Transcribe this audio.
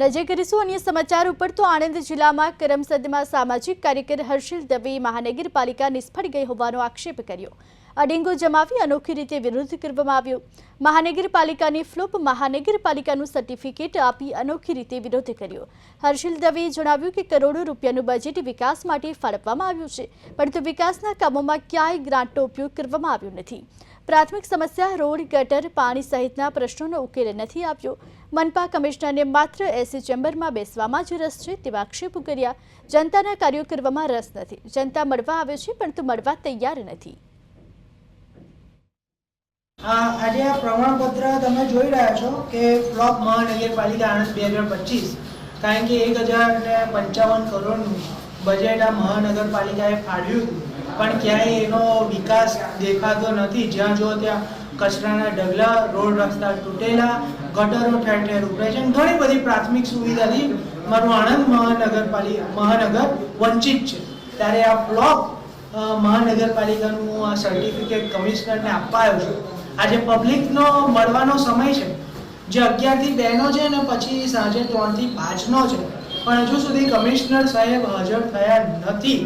નજર કરીશું અન્ય સમાચાર ઉપર તો આણંદ જિલ્લામાં કરમસદમાં સામાજિક કાર્યકર હર્ષિલ દવે મહાનગરપાલિકા નિષ્ફળ ગઈ હોવાનો આક્ષેપ કર્યો. અડિંગો જમાવી અનોખી રીતે વિરોધ કરવામાં આવ્યો. મહાનગરપાલિકાની ફ્લોપ મહાનગરપાલિકાનું સર્ટિફિકેટ આપી અનોખી રીતે વિરોધ કર્યો. હર્ષિલ દવેએ જણાવ્યું કે કરોડો રૂપિયાનું બજેટ વિકાસ માટે ફાળવવામાં આવ્યું છે, પરંતુ વિકાસના કામોમાં ક્યાંય ગ્રાન્ટનો ઉપયોગ કરવામાં આવ્યો નથી. પ્રાથમિક સમસ્યા, રોડ ગટર, પાણી સહિતના પ્રશ્નોનો ઉકેલ નથી આપ્યો. મનપા કમિશનરને માત્ર એસી ચેમ્બરમાં બેસવામાં જ રસ છે તેવા આક્ષેપો કર્યા. જનતાના કાર્યો કરવામાં રસ નથી. જનતા મળવા આવે છે, પરંતુ મળવા તૈયાર નથી. આજે આ પ્રમાણપત્ર તમે જોઈ રહ્યા છો કે બ્લોક મહાનગરપાલિકા આણંદ બે હજાર પચીસ, કારણ કે એક હજાર ને પંચાવન કરોડનું બજેટ આ મહાનગરપાલિકાએ ફાળવ્યું પણ ક્યાંય એનો દેખાતો નથી. જ્યાં જુઓ ત્યાં કચરાના ડગલા રોડ રસ્તા તૂટેલા, ગટરો ઠેર ઠેર ઉભરાય છે ઘણી બધી પ્રાથમિક સુવિધાથી મારું આણંદ મહાનગરપાલિકા, મહાનગર વંચિત છે. ત્યારે આ બ્લોક મહાનગરપાલિકાનું મહાનગરપાલિકાનું આ સર્ટિફિકેટ કમિશનરને આપવા છું. આજે પબ્લિકનો મળવાનો સમય છે. જે અગિયારથી બેનો છે ને પછી સાંજે ત્રણથી પાંચનો છે. પણ હજુ સુધી કમિશનર સાહેબ હાજર થયા નથી.